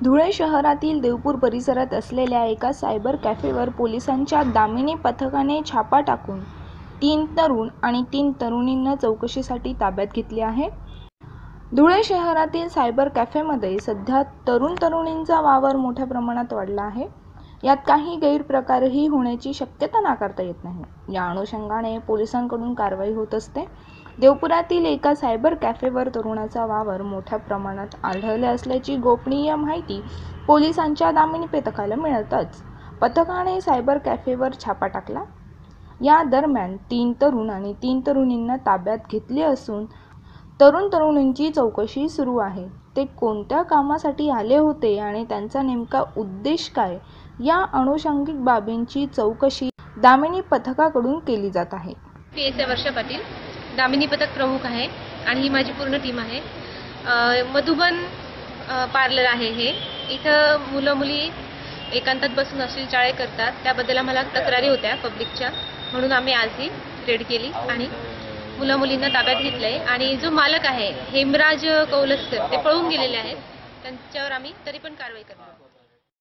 धुळे शहरातील देवपूर परिसरात असलेल्या एका सायबर कॅफेवर पोलिसांच्या दामिनी पथकाने छापा टाकून तीन तरुण आणि तीन तरुणींना चौकशीसाठी ताब्यात घेतले आहे. धुळे शहरातील सायबर कॅफेमध्ये सध्या तरुण तरुणींचा वावर मोठ्या प्रमाणात वाढला आहे. यात काही गैरप्रकारही होण्याची शक्यता नाकारता येत नाही. या अनुषंगाने पोलिसांकडून कारवाई होत असते. देवपुरातील एका सायबर कॅफेवर तरुणाचा वावर मोठ्या प्रमाणात आढळले असल्याची गोपनीय माहिती पोलिसांच्या दामिनी पथकाला मिळतच पथकाने सायबर कॅफेवर छापा टाकला. या दरम्यान तीन तरुण आणि तीन तरुणींना ताब्यात घेतले असून तरुण तरुणींची चौकशी सुरू आहे. ते कोणत्या कामासाठी आले होते आणि त्यांचा नेमका उद्देश काय या अनुषंगिक बाबींची चौकशी दामिनी पथकाकडून केली जात आहे. पी एस वर्षा पाटील दामिनी पथक प्रमुख आहे आणि ही माझी पूर्ण टीम आहे. मधुबन पार्लर आहे हे. इथं मुलं मुली एकांतात बसून अश्लील चाळे करतात. त्याबद्दल आम्हाला तक्रारी होत्या पब्लिकच्या. म्हणून आम्ही आज ही रेड केली आणि मुलं मुलींना ताब्यात घेतलं आहे आणि जो मालक आहे हेमराज कौलस्कर ते पळून गेलेले आहेत. त्यांच्यावर आम्ही तरी पण कारवाई करणार